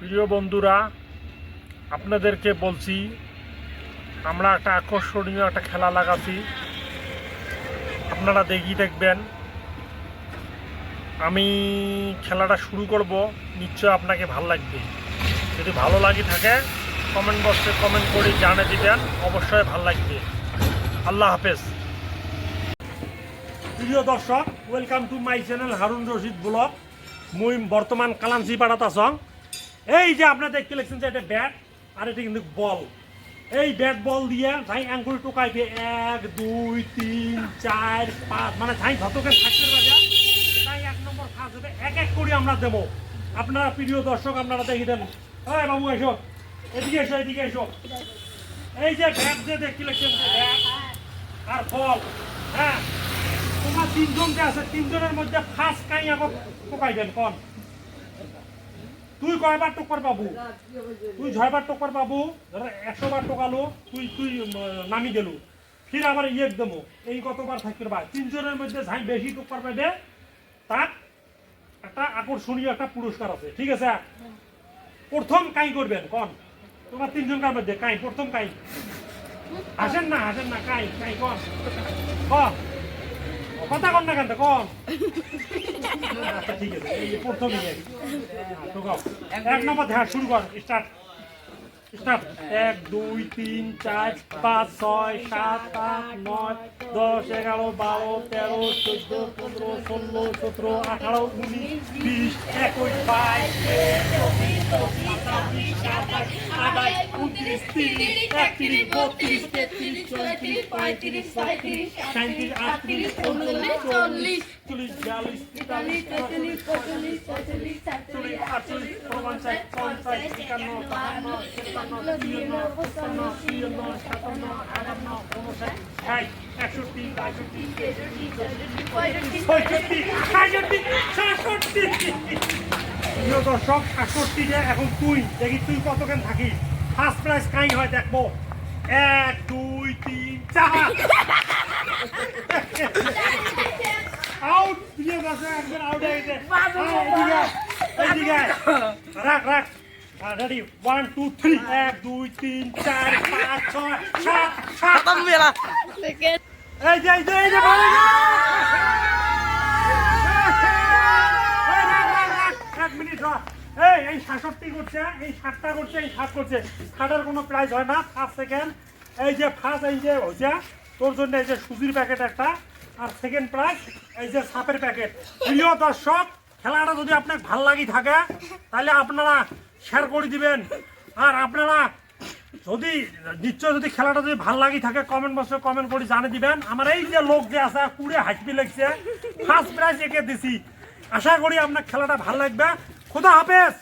প্রিয় বন্ধুরা, আপনাদেরকে বলছি, আমরা একটা আকর্ষণীয় একটা খেলা লাগাছি আপনারা দেখি দেখবেন, আমি খেলাটা শুরু করব নিশ্চয় আপনাকে ভালো লাগবে। যদি ভালো লাগে থাকে কমেন্ট বক্সে কমেন্ট করে জানে দিবেন, অবশ্যই ভালো লাগবে। আল্লাহ হাফেজ। প্রিয় দর্শক welcome to my channel Harun Rashid blog মুই বর্তমান কালামসি পাড়াত আছং। এই যে আপনার দেখতে লেগছেন যে এটা ব্যাট আর এটা কিন্তু বল এই ব্যাট বল দিয়ে ঝাই আঙ্গুল টোকাইবে। এক, দুই, তিন, চার, পাঁচ মানে ঝাই যতকে থাকতে পারে তাই এক নম্বর ফাঁস হবে। এক এক করে আমরা দেবো। আপনারা প্রিয় দর্শক, আপনারা দেখি দেন। হ্যাঁ বাবু, এসো। এদিকে এসো এদিকে এসো। এই যে ব্যাট যে দেখতে লেগছেন যে ব্যাট আর বল হ্যাঁ? তোমার তিনজন যে আছে, তিনজনের মধ্যে ফার্স্ট কাই আগে টোকাইবেন, কোন? তুই কয়বার টোকর পাবো? তুই ছয়বার টোকর পাবো? ধরো একশো বার টোকালো, তুই তুই নামি গেলু। ফির আবার ইয়ে দেবো। এই কতবার থাকতে পারবা তিনজনের মধ্যে যাই বেশি টোকর পাবে তার একটা আকর্ষণীয় একটা পুরস্কার আছে। ঠিক আছে? প্রথম কাই করবেন, কোন? তোমার তিনজনকার মধ্যে কাই? প্রথম কাই? আসেন না আসেন না, কাই কাই, কন? কথা কন না কেন কন? আচ্ছা ঠিক আছে এই প্রথম। এক নম্বর ধ্যান শুরু কর স্টার্ট স্টার্ট এক দুই তিন চার পাঁচ ছয় সাত আট নয় দশ এগারো বারো তেরো চোদ্দ পনেরো ষোলো সতেরো আঠারো উনিশ বিশ একুশ বাইশ চব্বিশ, বিয়াল্লিশ তেতাল্লিশ পঁয়তাল্লিশ চল্লিশ আটচল্লিশ উনপঞ্চাশ পঞ্চাশ একান্ন বাহান্ন তিপ্পান্ন চুয়ান্ন ছিয়ান্ন সাতান্ন আটান্ন উনষাট ষাট একষট্টি বাষট্টি তেষট্টি চৌষট্টি পঁয়ষট্টি। ছয়ষট্টি সাতষট্টি সাতষট্টি প্রিয় দর্শক সাতষট্টিতে এখন তুই দেখি তুই কতক্ষণ থাকিস। ফার্স্ট প্রাইজ কাই হয় দেখব? এক দুই তিন চার। আউট প্রিয় একজন আউট হয়ে গেছে। আয়, এদিকে আয়, এদিকে আয়। রাখ রাখ। রেডি ওয়ান টু থ্রি এক দুই তিন চার পাঁচ ছয় সাত সাত। এই যে এই এই এক মিনিট রাখ। এই এই সাতষট্টি করছে এই সাতটা করছে এই সাত করছে। সাতের কোনো প্রাইজ হয় না ফার্স্ট সেকেন্ড এই যে ফার্স্ট এই যে হচ্ছে তোর জন্য এই যে সুজির প্যাকেট একটা। আর সেকেন্ড প্রাইজ এই যে সাপের প্যাকেট প্রিয় দর্শক, খেলাটা যদি আপনার ভালো লাগি থাকে, তাহলে আপনারা শেয়ার করে দিবেন। আর আপনারা যদি, নিশ্চয় যদি খেলাটা যদি ভালো লাগি থাকে কমেন্ট বক্সে কমেন্ট করে জানিয়ে দিবেন। আমার এই যে লোক যে আছে, কুড়ে হাসপি লাগছে। ফার্স্ট প্রাইজ একে দিছি। আশা করি আপনার খেলাটা ভালো লাগবে। খুদা হাফেজ!